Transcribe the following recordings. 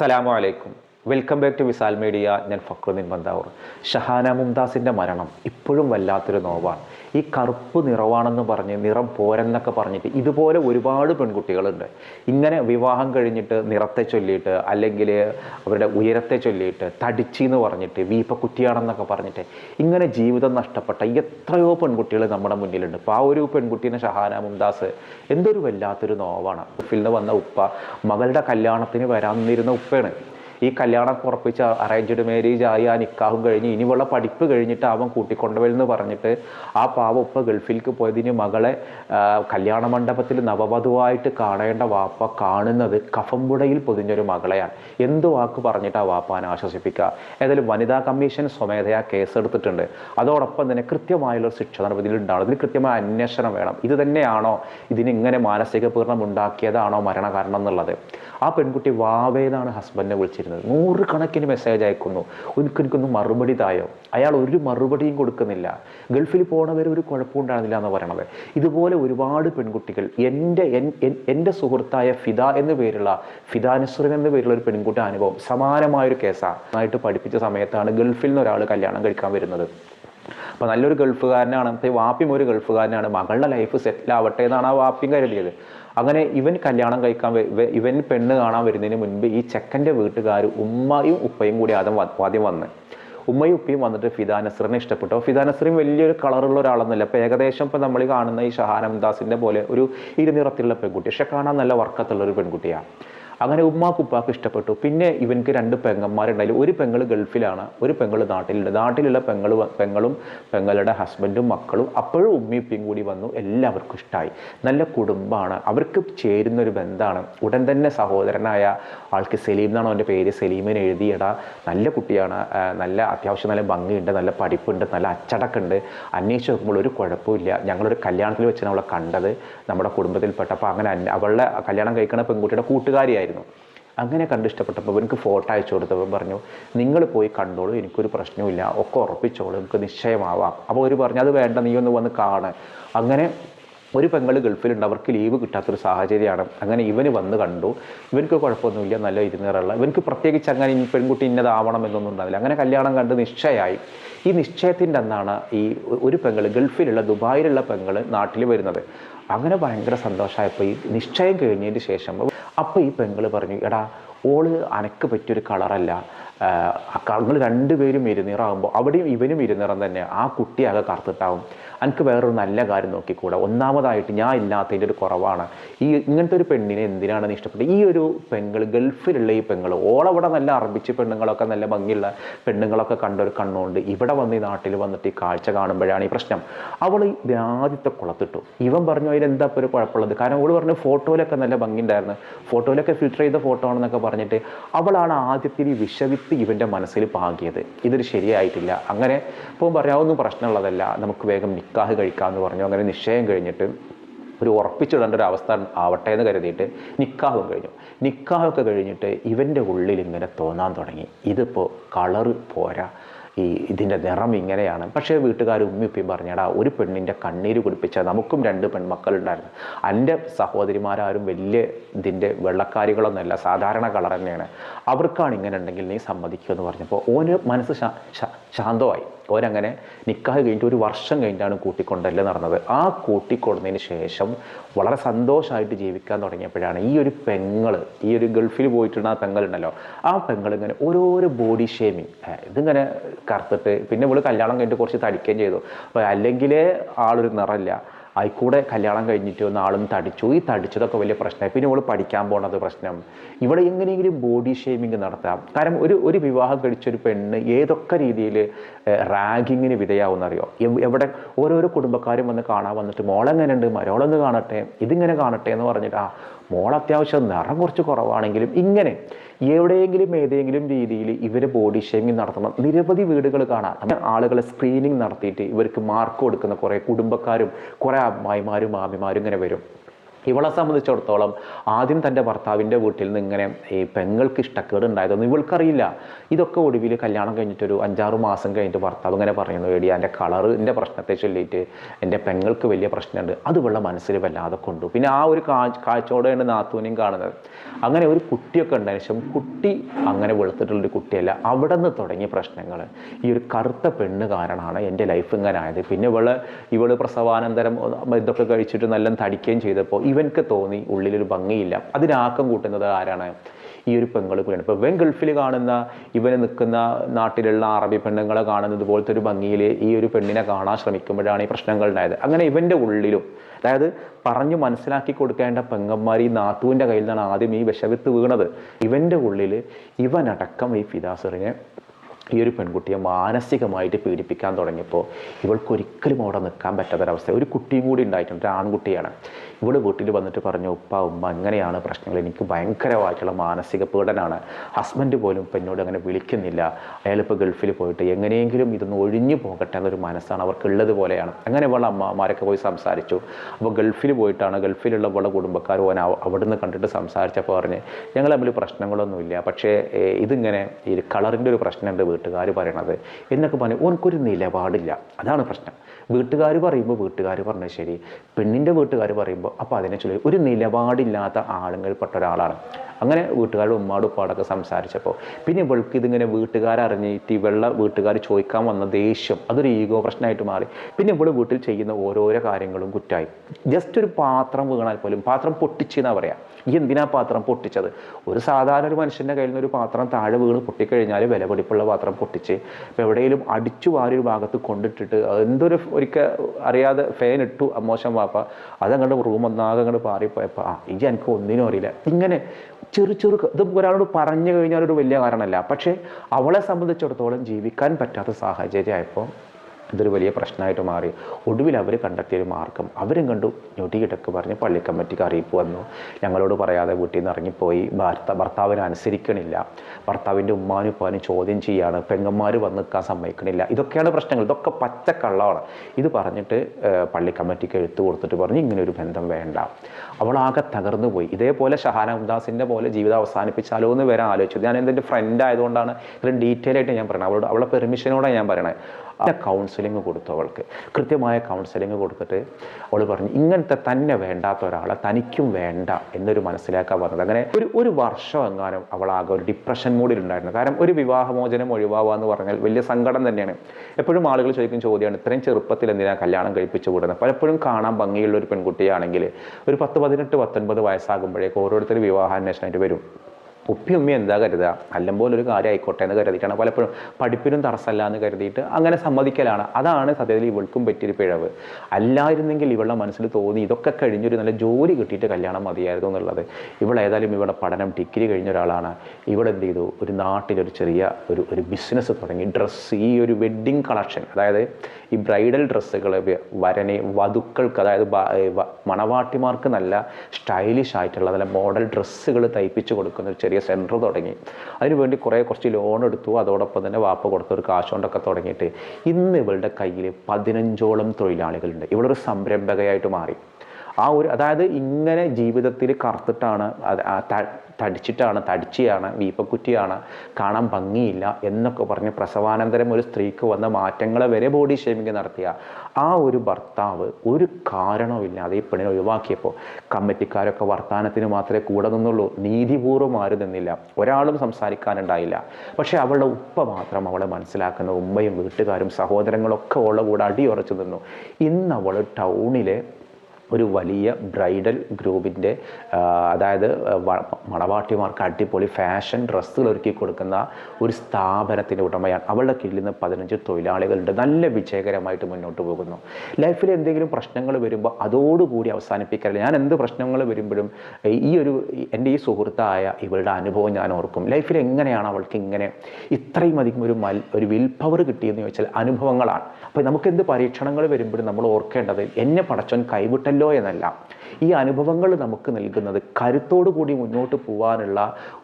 അസ്സലാമു അലൈക്കും. Welcome back to Visal media ഞാൻ ഫക്രുദ്ദീൻ ബന്താവൂർ ഷഹാന മുംതാസിന്റെ മരണം ഇപ്പോഴും വല്ലാത്തൊരു നോവാണ്. ഈ കറുപ്പ് നിറവാണെന്ന് പറഞ്ഞ് നിറം പോരെന്നൊക്കെ പറഞ്ഞിട്ട് ഇതുപോലെ ഒരുപാട് പെൺകുട്ടികളുണ്ട്. ഇങ്ങനെ വിവാഹം കഴിഞ്ഞിട്ട് നിറത്തെ ചൊല്ലിയിട്ട് അല്ലെങ്കിൽ അവരുടെ ഉയരത്തെ ചൊല്ലിയിട്ട് തടിച്ചി എന്ന് പറഞ്ഞിട്ട് വീപ്പക്കുറ്റിയാണെന്നൊക്കെ പറഞ്ഞിട്ട് ഇങ്ങനെ ജീവിതം നഷ്ടപ്പെട്ട എത്രയോ പെൺകുട്ടികൾ നമ്മുടെ മുന്നിലുണ്ട്. അപ്പോൾ ആ ഒരു പെൺകുട്ടീനെ ഷഹാന മുംതാസ് എന്തൊരു വല്ലാത്തൊരു നോവാണ്. ഗൾഫിൽ നിന്ന് വന്ന ഉപ്പ മകളുടെ കല്യാണത്തിന് വരാനിരുന്ന ഉപ്പയാണ്. ഈ കല്യാണം ഉറപ്പിച്ച അറേഞ്ച്ഡ് മാരേജ് ആയി ആ നിക്കാഹും കഴിഞ്ഞ് ഇനിയുള്ള പഠിപ്പ് കഴിഞ്ഞിട്ട് അവൻ കൂട്ടിക്കൊണ്ടുവരുമെന്ന് പറഞ്ഞിട്ട് ആ പാവ ഉപ്പ ഗൾഫിലേക്ക് പോയതിന് മകളെ കല്യാണ മണ്ഡപത്തിൽ നവവധുവായിട്ട് കാണേണ്ട വാപ്പ കാണുന്നത് കഫമ്പുടയിൽ പൊതിഞ്ഞൊരു മകളെയാണ്. എന്ത് വാക്ക് പറഞ്ഞിട്ട് ആ വാപ്പാനെ ആശ്വസിപ്പിക്കുക? ഏതായാലും വനിതാ കമ്മീഷൻ സ്വമേധയാ കേസെടുത്തിട്ടുണ്ട്. അതോടൊപ്പം തന്നെ കൃത്യമായുള്ള ശിക്ഷ നടപടിയിൽ ഉണ്ടാവണം. ഇതിന് കൃത്യമായ അന്വേഷണം വേണം. ഇത് തന്നെയാണോ ഇതിനിങ്ങനെ മാനസിക പീഡനം ഉണ്ടാക്കിയതാണോ മരണകാരണം എന്നുള്ളത്? ആ പെൺകുട്ടി വാവേന്നാണ് ഹസ്ബൻഡിനെ വിളിച്ചിരുന്നത്. നൂറുകണക്കിന് മെസ്സേജ് അയക്കുന്നു. എനിക്ക് എനിക്കൊന്ന് മറുപടി തായോ? അയാൾ ഒരു മറുപടിയും കൊടുക്കുന്നില്ല. ഗൾഫിൽ പോണവർ ഒരു കുഴപ്പമുണ്ടാകുന്നില്ല എന്ന് പറയണത്. ഇതുപോലെ ഒരുപാട് പെൺകുട്ടികൾ എന്റെ എൻ- എൻ- എന്റെ സുഹൃത്തായ ഫിദ എന്ന പേരുള്ള ഫിദ എന്ന് പേരുള്ള ഒരു പെൺകുട്ടി അനുഭവം സമാനമായൊരു കേസാണ് ആയിട്ട് പഠിപ്പിച്ച സമയത്താണ് ഗൾഫിൽ നിന്ന് ഒരാൾ കല്യാണം കഴിക്കാൻ വരുന്നത്. അപ്പോൾ നല്ലൊരു ഗൾഫുകാരനാണ് വാപ്പിയും ഒരു ഗൾഫുകാരനാണ്. മകളുടെ ലൈഫ് സെറ്റിൽ ആവട്ടെ എന്നാണ് ആ വാപ്പിയും കരുതിയത്. അങ്ങനെ ഇവൻ കല്യാണം കഴിക്കാൻ ഇവൻ പെണ്ണ് കാണാൻ വരുന്നതിന് മുൻപ് ഈ ചെക്കന്റെ വീട്ടുകാർ ഉമ്മയും ഉപ്പയും കൂടി ആദ്യം ആദ്യം വന്ന്. ഉമ്മയും ഉപ്പയും വന്നിട്ട് ഫിദാ നസറിനെ ഇഷ്ടപ്പെട്ടു. ഫിദാ നസറിയും വലിയൊരു കളറുള്ള ഒരാളൊന്നുമില്ല. അപ്പോൾ ഏകദേശം ഇപ്പോൾ നമ്മൾ കാണുന്ന ഈ ഷഹാനംദാസിന്റെ പോലെ ഒരു ഇരുനിറത്തിലുള്ള പെൺകുട്ടി. പക്ഷെ കാണാൻ നല്ല വർക്കത്തുള്ള ഒരു പെൺകുട്ടിയാണ്. അങ്ങനെ ഉമ്മാക്ക് ഉപ്പാക്ക് ഇഷ്ടപ്പെട്ടു. പിന്നെ ഇവൻക്ക് രണ്ട് പെങ്ങന്മാരുണ്ടായാലും ഒരു പെങ്ങൾ ഗൾഫിലാണ് ഒരു പെങ്ങൾ നാട്ടിലുണ്ട്. നാട്ടിലുള്ള പെങ്ങൾ പെങ്ങളും പെങ്ങളുടെ ഹസ്ബൻഡും മക്കളും അപ്പോഴും ഉമ്മയും കൂടി വന്നു. എല്ലാവർക്കും ഇഷ്ടമായി നല്ല കുടുംബമാണ്. അവർക്ക് ചേരുന്ന ഒരു ബന്ധമാണ് ഉടൻ തന്നെ സഹോദരനായ ആൾക്ക് സലീം എന്നാണ് അവന്റെ പേര്. സലീമിന് എഴുതിയടാ. നല്ല കുട്ടിയാണ്. നല്ല അത്യാവശ്യം നല്ല ഭംഗിയുണ്ട് നല്ല പഠിപ്പുണ്ട് നല്ല അച്ചടക്കമുണ്ട്. അന്വേഷിച്ച് നോക്കുമ്പോൾ ഒരു കുഴപ്പമില്ല. ഞങ്ങളൊരു കല്യാണത്തിൽ വെച്ചാണ് അവളെ കണ്ടത്. നമ്മുടെ കുടുംബത്തിൽപ്പെട്ടപ്പോൾ അങ്ങനെ അവളുടെ കല്യാണം കഴിക്കുന്ന പെൺകുട്ടിയുടെ കൂട്ടുകാരിയായിരുന്നു. അങ്ങനെ കണ്ട് ഇഷ്ടപ്പെട്ടപ്പോൾ എനിക്ക് ഫോട്ടോ അയച്ചു കൊടുത്തപ്പോൾ പറഞ്ഞു നിങ്ങൾ പോയി കണ്ടോളൂ എനിക്കൊരു പ്രശ്നവുമില്ല. ഒക്കെ ഉറപ്പിച്ചോളൂ നമുക്ക് നിശ്ചയമാവാം. അപ്പോൾ ഒരു പറഞ്ഞു അത് വേണ്ട നീ ഒന്ന് വന്ന് കാണ്. അങ്ങനെ ഒരു പെങ്ങൾ ഗൾഫിലുണ്ട് അവർക്ക് ലീവ് കിട്ടാത്തൊരു സാഹചര്യമാണ്. അങ്ങനെ ഇവന് വന്ന് കണ്ടു. ഇവർക്ക് കുഴപ്പമൊന്നുമില്ല നല്ല ഇരുന്നേറുള്ള ഇവർക്ക് പ്രത്യേകിച്ച് അങ്ങനെ പെൺകുട്ടി ഇന്നതാവണം എന്നൊന്നും ഉണ്ടാവില്ല അങ്ങനെ കല്യാണം കണ്ട് നിശ്ചയമായി. ഈ നിശ്ചയത്തിന്റെ അന്നാണ് ഈ ഒരു പെങ്ങൾ ഗൾഫിലുള്ള ദുബായിലുള്ള പെങ്ങൾ നാട്ടിൽ വരുന്നത്. അങ്ങനെ ഭയങ്കര സന്തോഷമായപ്പോൾ ഈ നിശ്ചയം കഴിഞ്ഞതിന് ശേഷം അപ്പോൾ ഈ പെങ്ങൾ പറഞ്ഞു എടാ ഓൾ അനക്ക് പറ്റിയൊരു കളറല്ല. നിങ്ങൾ രണ്ടുപേരും ഇരുന്നീറാകുമ്പോൾ അവിടെയും ഇവനും ഇരുന്നിറം തന്നെ. ആ കുട്ടിയാകെ കറുത്തിട്ടാവും. എനിക്ക് വേറൊരു നല്ല കാര്യം നോക്കിക്കൂടെ. ഒന്നാമതായിട്ട് ഞാൻ ഇല്ലാത്തതിന്റെ ഒരു കുറവാണ്. ഈ ഇങ്ങനത്തെ ഒരു പെണ്ണിനെ എന്തിനാണ് ഇഷ്ടപ്പെട്ടത്? ഈ ഒരു പെങ്ങൾ ഗൾഫിലുള്ള ഈ പെങ്ങൾ ഓളവിടെ നല്ല അറബിച്ച് പെണ്ണുങ്ങളൊക്കെ നല്ല ഭംഗിയുള്ള പെണ്ണുങ്ങളൊക്കെ കണ്ട ഒരു കണ്ണുകൊണ്ട് ഇവിടെ വന്ന് ഈ നാട്ടിൽ വന്നിട്ട് ഈ കാഴ്ച കാണുമ്പോഴാണ് ഈ പ്രശ്നം. അവൾ ആദ്യത്തെ കുളത്തിട്ടു. ഇവൻ പറഞ്ഞു അതിൽ എന്താ ഇപ്പോൾ ഒരു കുഴപ്പമുള്ളത്? കാരണം അവൾ പറഞ്ഞു ഫോട്ടോയിലൊക്കെ നല്ല ഭംഗിയുണ്ടായിരുന്നു. ഫോട്ടോയിലൊക്കെ ഫിൽറ്റർ ചെയ്ത ഫോട്ടോ ആണെന്നൊക്കെ പറഞ്ഞിട്ട് അവളാണ് ആദ്യത്തിൽ ഈ വിഷവിത്ത് ഇവന്റെ മനസ്സിൽ പാകിയത്. ഇതൊരു ശരിയായിട്ടില്ല. അങ്ങനെ ഇപ്പോൾ പറയാവുന്ന പ്രശ്നമുള്ളതല്ല നമുക്ക് വേഗം നിക്കാഹ് കഴിക്കാമെന്ന് പറഞ്ഞു. അങ്ങനെ നിശ്ചയം കഴിഞ്ഞിട്ട് ഒരു ഉറപ്പിച്ചിടേണ്ട ഒരു അവസ്ഥ ആവട്ടെ എന്ന് കരുതിയിട്ട് നിക്കാഹും കഴിഞ്ഞു. നിക്കാഹൊക്കെ കഴിഞ്ഞിട്ട് ഇവന്റെ ഉള്ളിൽ ഇങ്ങനെ തോന്നാൻ തുടങ്ങി. ഇതിപ്പോൾ കളറ് പോരാ. ഈ ഇതിന്റെ നിറം ഇങ്ങനെയാണ്. പക്ഷേ വീട്ടുകാർ ഉമ്മിയുപ്പി പറഞ്ഞടാ ഒരു പെണ്ണിന്റെ കണ്ണീര് കുടിപ്പിച്ച നമുക്കും രണ്ട് പെൺമക്കളുണ്ടായിരുന്നു. എന്റെ സഹോദരിമാരാരും വലിയ ഇതിന്റെ വെള്ളക്കാരികളൊന്നുമല്ല സാധാരണ കളർ തന്നെയാണ്. അവർക്കാണ് ഇങ്ങനെ ഉണ്ടെങ്കിൽ നീ സമ്മതിക്കുമെന്ന് പറഞ്ഞപ്പോൾ ഓന് മനസ്സ് ശാന്തമായി. ഓരങ്ങനെ നിക്കാഹ് കഴിഞ്ഞിട്ട് ഒരു വർഷം കഴിഞ്ഞിട്ടാണ് കൂട്ടിക്കൊണ്ടല്ല നടന്നത്. ആ കൂട്ടിക്കൊടുന്നതിന് ശേഷം വളരെ സന്തോഷമായിട്ട് ജീവിക്കാൻ തുടങ്ങിയപ്പോഴാണ് ഈ ഒരു പെങ്ങൾ ഈ ഒരു ഗൾഫിൽ പോയിട്ടുള്ള ആ പെങ്ങളുണ്ടല്ലോ ആ പെങ്ങൾ ഇങ്ങനെ ഓരോരോ ബോഡി ഷേമിങ് ഇതിങ്ങനെ കറുത്തിട്ട് പിന്നെ ഇവൾ കല്യാണം കഴിഞ്ഞിട്ട് കുറച്ച് തടിക്കുകയും ചെയ്തു. അപ്പോൾ അല്ലെങ്കിൽ ആളൊരു നിറമില്ല ആയിക്കൂടെ കല്യാണം കഴിഞ്ഞിട്ട് ആളും തടിച്ചു. ഈ തടിച്ചതൊക്കെ വലിയ പ്രശ്നമായി. പിന്നെ ഇവൾ പഠിക്കാൻ പോണത് പ്രശ്നം. ഇവിടെ എങ്ങനെയെങ്കിലും ബോഡി ഷേമിങ് നടത്താം. കാരണം ഒരു ഒരു വിവാഹം കഴിച്ചൊരു പെണ്ണ് ഏതൊക്കെ രീതിയിൽ റാഗിങ്ങിന് വിധേയാവുന്നറിയോ? എവിടെ ഓരോരോ കുടുംബക്കാരും വന്ന് കാണാൻ വന്നിട്ട് മോളെങ്ങനെയുണ്ട് മരോളൊന്ന് കാണട്ടെ ഇതിങ്ങനെ കാണട്ടെ എന്ന് പറഞ്ഞിട്ട് ആ മോൾ അത്യാവശ്യം നിറം കുറച്ച് കുറവാണെങ്കിലും ഇങ്ങനെ എവിടെയെങ്കിലും ഏതെങ്കിലും രീതിയിൽ ഇവർ ബോഡി ഷേമിംഗ് നടത്തണം. നിരവധി വീടുകൾ കാണാം. ആളുകളെ സ്ക്രീനിങ് നടത്തിയിട്ട് ഇവർക്ക് മാർക്ക് കൊടുക്കുന്ന കുറേ കുടുംബക്കാരും കുറേ അമ്മായിമാരും മാമിമാരും ഇങ്ങനെ വരും. ഇവളെ സംബന്ധിച്ചിടത്തോളം ആദ്യം തന്റെ ഭർത്താവിന്റെ വീട്ടിൽ നിന്ന് ഇങ്ങനെ ഈ പെങ്ങൾക്ക് ഇഷ്ടക്കേട് ഉണ്ടായതൊന്നും ഇവൾക്കറിയില്ല. ഇതൊക്കെ ഒടുവിൽ കല്യാണം കഴിഞ്ഞിട്ടൊരു അഞ്ചാറ് മാസം കഴിഞ്ഞിട്ട് ഭർത്താവ് ഇങ്ങനെ പറയുന്നു വേടി എന്റെ കളറിന്റെ പ്രശ്നത്തെ ചൊല്ലിയിട്ട് എന്റെ പെങ്ങൾക്ക് വലിയ പ്രശ്നമുണ്ട്. അത് ഇവളുടെ മനസ്സിൽ വല്ലാതെ കൊണ്ടു. പിന്നെ ആ ഒരു കാഴ്ച കാഴ്ചയോടെയാണ് നാത്തൂനെയും കാണുന്നത്. അങ്ങനെ ഒരു കുട്ടിയൊക്കെ ഉണ്ടായതിനു ശേഷം കുട്ടി അങ്ങനെ വെളുത്തിട്ടുള്ളൊരു കുട്ടിയല്ല അവിടെ നിന്ന് തുടങ്ങിയ പ്രശ്നങ്ങൾ. ഈ ഒരു കറുത്ത പെണ്ണ് കാരണമാണ് എന്റെ ലൈഫ് ഇങ്ങനെ ആയത്. പിന്നെ ഇവൾ ഇവൾ പ്രസവാനന്തരം ഇതൊക്കെ കഴിച്ചിട്ട് നല്ല തടിക്കുകയും ചെയ്തപ്പോൾ ഇവൻക്ക് തോന്നി ഉള്ളിലൊരു ഭംഗിയില്ല. അതിനാക്കം കൂട്ടുന്നത് ആരാണ്? ഈ ഒരു പെങ്ങൾ കൂടിയാണ്. ഇപ്പോൾ ഇവൻ കാണുന്ന ഇവന് നിൽക്കുന്ന നാട്ടിലുള്ള അറബി പെണ്ണുങ്ങളെ കാണുന്നത് പോലത്തെ ഒരു ഭംഗിയിൽ ഈ ഒരു പെണ്ണിനെ കാണാൻ ശ്രമിക്കുമ്പോഴാണ് ഈ പ്രശ്നങ്ങൾ ഉണ്ടായത്. അങ്ങനെ ഇവന്റെ ഉള്ളിലും അതായത് പറഞ്ഞു മനസ്സിലാക്കി കൊടുക്കേണ്ട പെങ്ങന്മാർ ഈ നാത്തുവിന്റെ കയ്യിൽ നിന്നാണ് ആദ്യം ഈ വിഷവിത്ത് വീണത്. ഇവന്റെ ഉള്ളിൽ ഇവനടക്കം ഈ ഫിദാസറിനെ ഈ ഒരു പെൺകുട്ടിയെ മാനസികമായിട്ട് പീഡിപ്പിക്കാൻ തുടങ്ങിയപ്പോൾ ഇവൾക്ക് ഒരിക്കലും അവിടെ നിൽക്കാൻ പറ്റാത്തൊരവസ്ഥ. ഒരു കുട്ടിയും കൂടി ഉണ്ടായിട്ടുണ്ട്. ഒരു ആൺകുട്ടിയാണ്. ഇവൾ വീട്ടിൽ വന്നിട്ട് പറഞ്ഞു ഉപ്പ ഉമ്മ അങ്ങനെയാണ് പ്രശ്നങ്ങൾ. എനിക്ക് ഭയങ്കരമായിട്ടുള്ള മാനസിക പീഡനാണ്. ഹസ്ബൻഡ് പോലും ഇപ്പം എന്നോട് അങ്ങനെ വിളിക്കുന്നില്ല. അയാളിപ്പോൾ ഗൾഫിൽ പോയിട്ട് എങ്ങനെയെങ്കിലും ഇതൊന്ന് ഒഴിഞ്ഞു പോകട്ടെ എന്നൊരു മനസ്സാണ് അവർക്കുള്ളത് പോലെയാണ്. അങ്ങനെ ഇവളുടെ അമ്മമാരൊക്കെ പോയി സംസാരിച്ചു. അപ്പോൾ ഗൾഫിൽ പോയിട്ടാണ് ഗൾഫിലുള്ള ഇവളുടെ കുടുംബക്കാർ അവ- അവിടുന്ന് കണ്ടിട്ട് സംസാരിച്ചപ്പോൾ പറഞ്ഞ് ഞങ്ങൾ തമ്മിൽ പ്രശ്നങ്ങളൊന്നുമില്ല. പക്ഷേ ഇതിങ്ങനെ ഈ കളറിന്റെ ഒരു പ്രശ്നമുണ്ട് വീട്ടുകാർ പറയണത്. എന്നൊക്കെ പറഞ്ഞു ഓനക്കൊരു നിലപാടില്ല. അതാണ് പ്രശ്നം. വീട്ടുകാർ പറയുമ്പോൾ വീട്ടുകാർ പറഞ്ഞാൽ ശരി. പെണ്ണിന്റെ വീട്ടുകാർ പറയുമ്പോൾ അപ്പോൾ അതിനെ ചൊല്ലി. ഒരു നിലപാടില്ലാത്ത ആളുകൾപ്പെട്ട ഒരാളാണ്. അങ്ങനെ വീട്ടുകാരുടെ ഉമ്മാട് ഉപ്പാടൊക്കെ സംസാരിച്ചപ്പോൾ പിന്നെ ഇവൾക്ക് ഇതിങ്ങനെ വീട്ടുകാരറിഞ്ഞിട്ട് ഇവളുടെ വീട്ടുകാർ ചോദിക്കാൻ വന്ന ദേഷ്യം അതൊരു ഈഗോ പ്രശ്നമായിട്ട് മാറി. പിന്നെ ഇവൾ വീട്ടിൽ ചെയ്യുന്ന ഓരോരോ കാര്യങ്ങളും കുറ്റായി. ജസ്റ്റ് ഒരു പാത്രം വീണാൽ പോലും പാത്രം പൊട്ടിച്ചെന്നാണ് പറയാം? ഈ എന്തിനാ പാത്രം പൊട്ടിച്ചത്? ഒരു സാധാരണ ഒരു മനുഷ്യന്റെ കയ്യിൽ നിന്ന് ഒരു പാത്രം താഴെ വീണ് പൊട്ടിക്കഴിഞ്ഞാൽ വില പിടിപ്പുള്ള പാത്രം പൊട്ടിച്ച് ഇപ്പോൾ എവിടെയെങ്കിലും അടിച്ചു വാരി ഒരു ഭാഗത്ത് കൊണ്ടിട്ടിട്ട് എന്തൊരു ഒരിക്കൽ അറിയാതെ ഫാൻ ഇട്ടു മോശം വാപ്പ. അതങ്ങോട്ട് റൂം ഒന്നാകെ അങ്ങോട്ട് പാറിപ്പോയപ്പോൾ ആ ഇത് എനിക്ക് ഒന്നിനും അറിയില്ല. ഇങ്ങനെ ചെറു ചെറു ഇത് ഒരാളോട് പറഞ്ഞു കഴിഞ്ഞാൽ ഒരു വലിയ കാരണമല്ല പക്ഷേ അവളെ സംബന്ധിച്ചിടത്തോളം ജീവിക്കാൻ പറ്റാത്ത സാഹചര്യമായപ്പോൾ ഇതൊരു വലിയ പ്രശ്നമായിട്ട് മാറി. ഒടുവിൽ അവർ കണ്ടെത്തിയൊരു മാർഗം. അവരും കണ്ടു. ഞൊടിയിടക്ക് പറഞ്ഞ് പള്ളി കമ്മിറ്റിക്ക് അറിയിപ്പ് വന്നു. ഞങ്ങളോട് പറയാതെ വീട്ടിൽ നിന്ന് ഇറങ്ങിപ്പോയി. ഭർത്ത ഭർത്താവിനെ അനുസരിക്കണില്ല. ഭർത്താവിന്റെ ഉമ്മാനും ഉപ്പാനും ചോദ്യം ചെയ്യാണ്. പെങ്ങന്മാർ വന്ന് നിൽക്കാൻ സമ്മതിക്കണില്ല. ഇതൊക്കെയാണ് പ്രശ്നങ്ങൾ. ഇതൊക്കെ പച്ചക്കള്ളമാണ്. ഇത് പറഞ്ഞിട്ട് പള്ളി കമ്മിറ്റിക്ക് എഴുത്ത് കൊടുത്തിട്ട് പറഞ്ഞ് ഇങ്ങനെ ഒരു ബന്ധം വേണ്ട. അവളാകെ തകർന്നു പോയി. ഇതേപോലെ ഷഹാന ഉദാസിന്റെ പോലെ ജീവിതം അവസാനിപ്പിച്ചാലോ എന്ന് വരെ ആലോചിച്ചു. ഞാൻ എന്റെ ഫ്രണ്ട് ആയതുകൊണ്ടാണ് ഇത്രയും ഡീറ്റെയിൽ ആയിട്ട് ഞാൻ പറയുന്നത്. അവളോട് അവളുടെ പെർമിഷനോടെ ഞാൻ പറയണേ. ആ കൗൺസിലിംഗ് കൊടുത്തു അവൾക്ക്. കൃത്യമായ കൗൺസിലിംഗ് കൊടുത്തിട്ട് അവൾ പറഞ്ഞു ഇങ്ങനത്തെ തന്നെ വേണ്ടാത്ത ഒരാളെ തനിക്കും വേണ്ട എന്നൊരു മനസ്സിലാക്കാൻ പറഞ്ഞത് അങ്ങനെ ഒരു ഒരു വർഷം എങ്ങാനും അവൾ ആകെ ഒരു ഡിപ്രഷൻ മൂഡിലുണ്ടായിരുന്നു. കാരണം ഒരു വിവാഹമോചനം ഒഴിവാവുക എന്ന് പറഞ്ഞാൽ വലിയ സങ്കടം തന്നെയാണ്. എപ്പോഴും ആളുകൾ ചോദിക്കുന്ന ചോദ്യമാണ് ഇത്രയും ചെറുപ്പത്തിൽ എന്തിനാ കല്യാണം കഴിപ്പിച്ചു വിടുന്നത്? പലപ്പോഴും കാണാൻ ഭംഗിയുള്ള ഒരു പെൺകുട്ടിയാണെങ്കിൽ ഒരു പത്ത് പതിനെട്ട് പത്തൊൻപത് വയസ്സാകുമ്പോഴേക്ക് ഓരോരുത്തർ വിവാഹാന്വേഷണമായിട്ട് വരും. ഉപ്പി ഉമ്മി എന്താ കരുതുക? അല്ലമ്പോൾ ഒരു കാര്യം ആയിക്കോട്ടെ എന്ന് കരുതിയിട്ടാണ് പലപ്പോഴും പഠിപ്പിനും തടസ്സമല്ല എന്ന് കരുതിയിട്ട് അങ്ങനെ സമ്മതിക്കലാണ്. അതാണ് സത്യത്തിൽ ഇവൾക്കും പറ്റിയൊരു പിഴവ്. അല്ലായിരുന്നെങ്കിൽ ഇവളുടെ മനസ്സിൽ തോന്നി ഇതൊക്കെ കഴിഞ്ഞൊരു നല്ല ജോലി കിട്ടിയിട്ട് കല്യാണം മതിയായിരുന്നു എന്നുള്ളത്. ഇവൾ ഇവളുടെ പഠനം ഡിഗ്രി കഴിഞ്ഞ ഒരാളാണ്. ഇവളെന്ത് ചെയ്തു ഒരു നാട്ടിലൊരു ചെറിയ ഒരു ഒരു ബിസിനസ് തുടങ്ങി. ഡ്രസ്സ് ഈ ഒരു വെഡ്ഡിങ് കളക്ഷൻ അതായത് ഈ ബ്രൈഡൽ ഡ്രസ്സുകൾ വരനെ വധുക്കൾക്ക് അതായത് മണവാട്ടിമാർക്ക് നല്ല സ്റ്റൈലിഷ് ആയിട്ടുള്ള നല്ല മോഡൽ ഡ്രസ്സുകൾ തയ്പ്പിച്ച് കൊടുക്കുന്ന ഒരു ചെറിയ സെന്റർ തുടങ്ങി. അതിനുവേണ്ടി കുറേ കുറച്ച് ലോൺ എടുത്തു. അതോടൊപ്പം തന്നെ വാപ്പ കൊടുത്ത ഒരു കാശ് കൊണ്ടൊക്കെ തുടങ്ങിയിട്ട് ഇന്ന് ഇവളുടെ കയ്യിൽ പതിനഞ്ചോളം തൊഴിലാളികളുണ്ട്. ഇവളൊരു സംരംഭകയായിട്ട് മാറി. ആ ഒരു അതായത് ഇങ്ങനെ ജീവിതത്തിൽ കറുത്തിട്ടാണ് തടിച്ചിട്ടാണ് തടിച്ചിയാണ് വീപ്പക്കുറ്റിയാണ് കാണാൻ ഭംഗിയില്ല എന്നൊക്കെ പറഞ്ഞ് പ്രസവാനന്തരം ഒരു സ്ത്രീക്ക് വന്ന മാറ്റങ്ങളെ വരെ ബോഡി ഷേമിങ് നടത്തിയ ആ ഒരു ഭർത്താവ് ഒരു കാരണവുമില്ലാതെ ഈ പെണ്ണിനെ ഒഴിവാക്കിയപ്പോൾ കമ്മിറ്റിക്കാരൊക്കെ വർത്തമാനത്തിന് മാത്രമേ കൂടെ നിന്നുള്ളൂ. നീതിപൂർവം ആരും നിന്നില്ല. ഒരാളും സംസാരിക്കാനുണ്ടായില്ല. പക്ഷേ അവളുടെ ഉപ്പ മാത്രം അവളെ മനസ്സിലാക്കുന്ന ഉമ്മയും വീട്ടുകാരും സഹോദരങ്ങളൊക്കെ അവളുടെ കൂടെ അടിയുറച്ചു നിന്നു. ഇന്ന് അവൾ ടൗണിലെ ഒരു വലിയ ബ്രൈഡൽ ഗ്രൂപ്പിന്റെ അതായത് മണവാട്ടിമാർക്ക് അടിപൊളി ഫാഷൻ ഡ്രസ്സുകൾ ഒരുക്കി കൊടുക്കുന്ന ഒരു സ്ഥാപനത്തിന്റെ ഉടമയാണ്. അവളുടെ കീഴിൽ നിന്ന് പതിനഞ്ച് തൊഴിലാളികളുണ്ട്. നല്ല വിജയകരമായിട്ട് മുന്നോട്ട് പോകുന്നു. ലൈഫിൽ എന്തെങ്കിലും പ്രശ്നങ്ങൾ വരുമ്പോൾ അതോടുകൂടി അവസാനിപ്പിക്കാറില്ല ഞാൻ എന്ത് പ്രശ്നങ്ങൾ വരുമ്പോഴും ഈ ഒരു എന്റെ ഈ സുഹൃത്തായ ഇവളുടെ അനുഭവം ഞാൻ ഓർക്കും. ലൈഫിൽ എങ്ങനെയാണ് അവൾക്ക് ഇങ്ങനെ ഇത്രയും അധികം ഒരു മൽ ഒരു വിൽ പവർ കിട്ടിയെന്ന് ചോദിച്ചാൽ അനുഭവങ്ങളാണ്. അപ്പോൾ നമുക്ക് എന്ത് പരീക്ഷണങ്ങൾ വരുമ്പോഴും നമ്മൾ ഓർക്കേണ്ടത് എന്നെ പടച്ചോൻ കൈവിട്ടല്ല കഴിഞ്ഞല്ലോ എന്നല്ല. ഈ അനുഭവങ്ങൾ നമുക്ക് നൽകുന്നത് കരുത്തോടു കൂടി മുന്നോട്ട് പോകാനുള്ള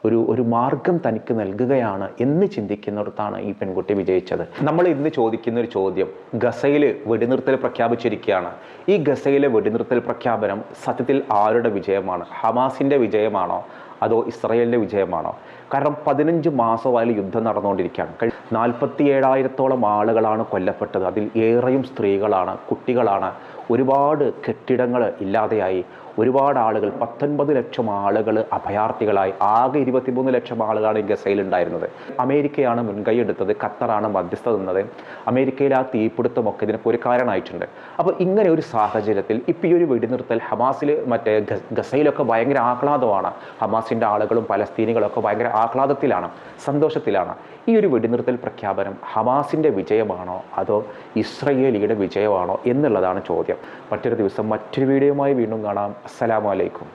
ഒരു ഒരു മാർഗം തനിക്ക് നൽകുകയാണ് എന്ന് ചിന്തിക്കുന്നിടത്താണ് ഈ പെൺകുട്ടി വിജയിച്ചത്. നമ്മൾ ഇന്ന് ചോദിക്കുന്ന ഒരു ചോദ്യം ഗസയിൽ വെടിനിർത്തൽ പ്രഖ്യാപിച്ചിരിക്കുകയാണ്. ഈ ഗസയിലെ വെടിനിർത്തൽ പ്രഖ്യാപനം സത്യത്തിൽ ആരുടെ വിജയമാണ്? ഹമാസിന്റെ വിജയമാണോ? അതോ ഇസ്രയേലിന്റെ വിജയമാണോ? കാരണം പതിനഞ്ച് മാസമായി യുദ്ധം നടന്നുകൊണ്ടിരിക്കുകയാണ്. നാൽപ്പത്തി ഏഴായിരത്തോളം ആളുകളാണ് കൊല്ലപ്പെട്ടത്. അതിൽ ഏറെയും സ്ത്രീകളാണ് കുട്ടികളാണ്. ഒരുപാട് കെട്ടിടങ്ങൾ ഇല്ലാതെയായി. ഒരുപാട് ആളുകൾ പത്തൊൻപത് ലക്ഷം ആളുകൾ അഭയാർത്ഥികളായി ആകെ ഇരുപത്തിമൂന്ന് ലക്ഷം ആളുകളാണ് ഗസയിലുണ്ടായിരുന്നത് അമേരിക്കയാണ് മുൻകൈ എടുത്തത് ഖത്തറാണ് മധ്യസ്ഥ നിന്നത്. അമേരിക്കയിൽ ആ തീപിടുത്തമൊക്കെ ഇതിനൊക്കെ ഒരു കാരണമായിട്ടുണ്ട്. അപ്പോൾ ഇങ്ങനെ ഒരു സാഹചര്യത്തിൽ ഇപ്പോൾ ഈ ഒരു വെടിനിർത്തൽ ഹമാസിൽ മറ്റേ ഗസയിലൊക്കെ ഭയങ്കര ആഹ്ലാദമാണ്. ഹമാസിന്റെ ആളുകളും പലസ്തീനികളൊക്കെ ഭയങ്കര ആഹ്ലാദത്തിലാണ് സന്തോഷത്തിലാണ്. ഈ ഒരു വെടിനിർത്തൽ പ്രഖ്യാപനം ഹമാസിന്റെ വിജയമാണോ അതോ ഇസ്രയേലിയുടെ വിജയമാണോ എന്നുള്ളതാണ് ചോദ്യം. മറ്റൊരു ദിവസം മറ്റൊരു വീഡിയോയുമായി വീണ്ടും കാണാം. അസ്സലാമു അലൈക്കും